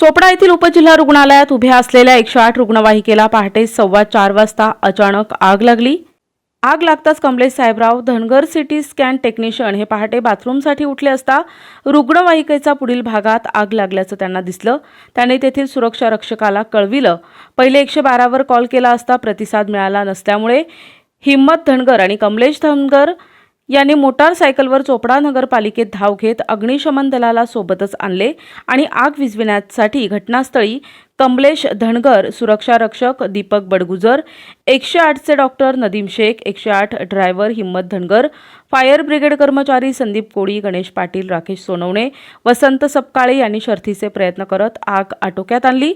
चोपडा येथील उपजिल्हा रुग्णालयात उभ्या असलेल्या एकशे आठ रुग्णवाहिकेला पहाटे सव्वा चार वाजता अचानक आग लागली. आग लागताच Kamlesh Sahebrao Dhangar CT scan technician हे पहाटे बाथरूमसाठी उठले असता रुग्णवाहिकेचा पुढील भागात आग लागल्याचं त्यांना दिसलं. त्याने तेथील सुरक्षा रक्षकाला कळविलं. पहिले एकशे बारावर कॉल केला असता प्रतिसाद मिळाला नसल्यामुळे हिम्मत धनगर आणि कमलेश धनगर यांनी मोटारसायकलवर चोपडा नगरपालिकेत धाव घेत अग्निशमन दलाला सोबतच आणले आणि आग विझविण्यासाठी घटनास्थळी कमलेश धनगर सुरक्षा रक्षक दीपक बडगुजर एकशे आठचे डॉक्टर नदीम शेख एकशे आठ ड्रायव्हर हिम्मत धनगर फायर ब्रिगेड कर्मचारी संदीप कोळी गणेश पाटील राकेश सोनवणे वसंत सपकाळे यांनी शर्थीचे प्रयत्न करत आग आटोक्यात आणली.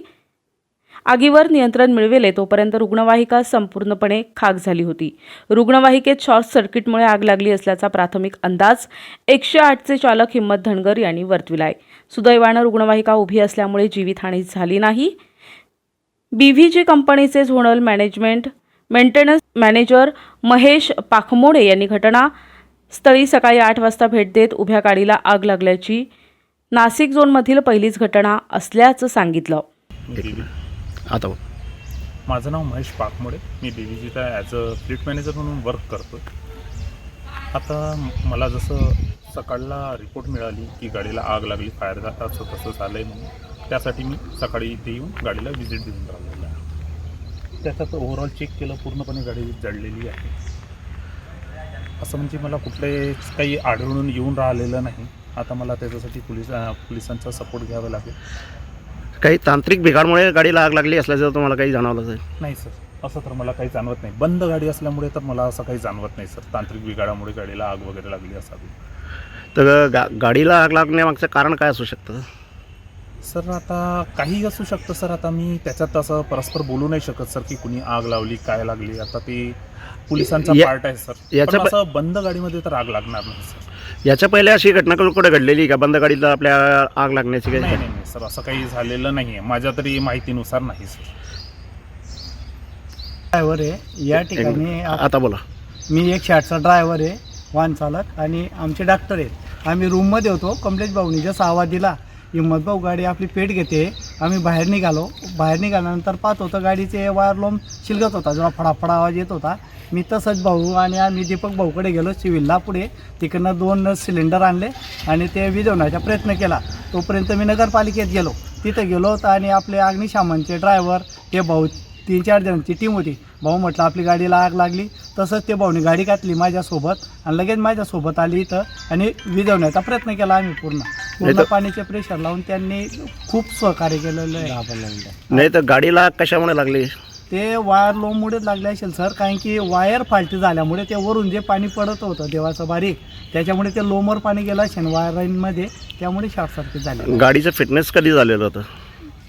आगीवर नियंत्रण मिळविले तोपर्यंत रुग्णवाहिका संपूर्णपणे खाक झाली होती. रुग्णवाहिकेत शॉर्ट सर्किटमुळे आग लागली असल्याचा प्राथमिक अंदाज एकशे आठचे चालक हिम्मत धनगर यांनी वर्तविलाय. सुदैवानं रुग्णवाहिका उभी असल्यामुळे जीवितहानी झाली नाही. बीव्हीजी कंपनीचे zonal management maintenance manager Mahesh Pakhmode यांनी घटना स्थळी सकाळी आठ वाजता भेट देत उभ्या गाडीला आग लागल्याची नाशिक झोनमधील पहिलीच घटना असल्याचं सांगितलं. आता बोल. माझं नाव महेश पाकमोडे. मी be as a fleet manager म्हणून वर्क करतो आता मला जसं सकाळला रिपोर्ट मिळाली की गाडीला आग लागली फायर झाला असं तसं झालं आहे म्हणून त्यासाठी मी सकाळी इथे येऊन गाडीला व्हिजिट देऊन राहिलेलं आहे. त्याच्यात ओव्हरऑल चेक केलं पूर्णपणे गाडी जळलेली आहे. असं म्हणजे मला कुठलेच काही आढळून येऊन राहिलेलं नाही. आता मला त्याच्यासाठी पोलीस पुलिसांचा सपोर्ट घ्यावा लागेल. काही तांत्रिक बिघाडमुळे गाडीला आग लागली असल्याचं तुम्हाला काही जाणवलं असेल? नाही सर. असं तर मला काही जाणवत नाही. बंद गाडी असल्यामुळे तर मला असं काही जाणवत नाही सर. तांत्रिक बिघाडामुळे गाडीला आग वगैरे लागली असावी. तर गा गाडीला आग लागण्यामागचं कारण काय असू शकतं? सर आता काही असू शकतं सर. आता मी त्याच्यात असं परस्पर बोलू नाही शकत सर की कुणी आग लावली काय लागली. आता ते पोलिसांचा या- पार्ट आहे सर. याच्या पण असं बंद गाडीमध्ये तर आग लागणार नाही सर. याच्या पहिले अशी घटना कुठे घडलेली का? बंद गाडीला आपल्या आग लागण्याची काही नाही नाही सर असं काही झालेलं नाही आहे माझ्या तरी माहितीनुसार नाही सर. ड्रायव्हर आहे. या ठिकाणी आता बोला. मी एक शॅटचा ड्रायव्हर आहे वाहन चालक आणि आमचे डॉक्टर आहेत. आम्ही रूममध्ये होतो कमलेश भाऊनी जसा आवाज दिला हिम्मत भाऊ गाडी आपली पेट घेते. आम्ही बाहेर निघालो. बाहेर निघाल्यानंतर पाहत होतं गाडीचे वायर लोम शिलगत होता. जेव्हा फडाफडा आवाज येत होता. मी तसंच भाऊ आणि आम्ही दीपक भाऊकडे गेलो सिव्हिलला पुढे. तिकडनं दोन सिलेंडर आणले आणि ते विझवण्याचा प्रयत्न केला. तोपर्यंत मी नगरपालिकेत गेलो. तिथं गेलो तर आणि आपले अग्निशामनचे ड्रायव्हर ते भाऊ तीन चार जणांची टीम होती. भाऊ म्हटलं आपली गाडीला आग लागली. तसंच ते भाऊने गाडी घातली माझ्यासोबत आणि लगेच माझ्यासोबत आली इथं आणि विझवण्याचा प्रयत्न केला आम्ही पूर्ण. पूर्ण पाण्याचे प्रेशर लावून त्यांनी खूप सहकार्य केलेलं आहे. नाही तर गाडीला कशामुळे लागली? ते वायर लोमुळेच लागले असेल सर कारण की वायर फाल्टी झाल्यामुळे ते वरून जे पाणी पडत होतं देवाचं बारीक त्याच्यामुळे ते लोमवर पाणी गेलं असेल वायरांमध्ये त्यामुळे शॉर्ट सर्किट झाले. गाडीचं फिटनेस कधी झालेलं होतं?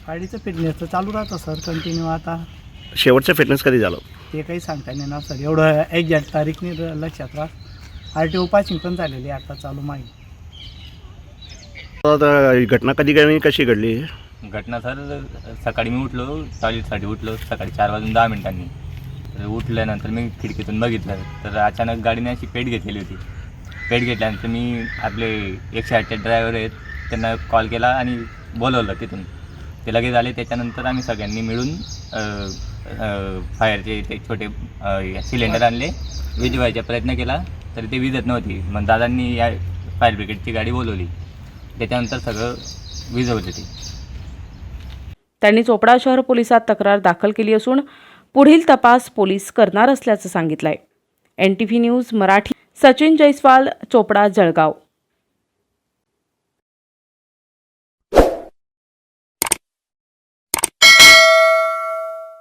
गाडीचं फिटनेस तर चालू राहतं सर कंटिन्यू आता. शेवटचं फिटनेस कधी झालं? ते काही सांगता ना सर एवढं एक्झॅक्ट तारीख नाही लक्षात राहत आर टी ओ पासिंग पण झालेली आता चालू माहिती. आता ही घटना कधी घडली कशी घडली? घटना सर सकाळी मी उठलो टॉयलेटसाठी उठलो सकाळी चार वाजून दहा मिनिटांनी. तर उठल्यानंतर मी खिडकीतून बघितलं तर अचानक गाडीने अशी पेट घेतलेली होती. पेट घेतल्यानंतर मी आपले एकशे आठचे ड्रायव्हर आहेत त्यांना कॉल केला आणि बोलवलं तिथून. ते लगेच आले त्याच्यानंतर आम्ही सगळ्यांनी मिळून फायरचे ते छोटे सिलेंडर आणले. विजवायचा प्रयत्न केला तर ते विजत नव्हती. मग दादांनी या फायर ब्रिगेडची गाडी बोलवली. त्याच्यानंतर सगळं विजवली ती त्यांनी चोपडा शहर पोलिसात तक्रार दाखल केली असून पुढील तपास पोलीस करणार असल्याचं सांगितलंय. N T V news Marathi Sachin Jaiswal Chopda Jalgaon.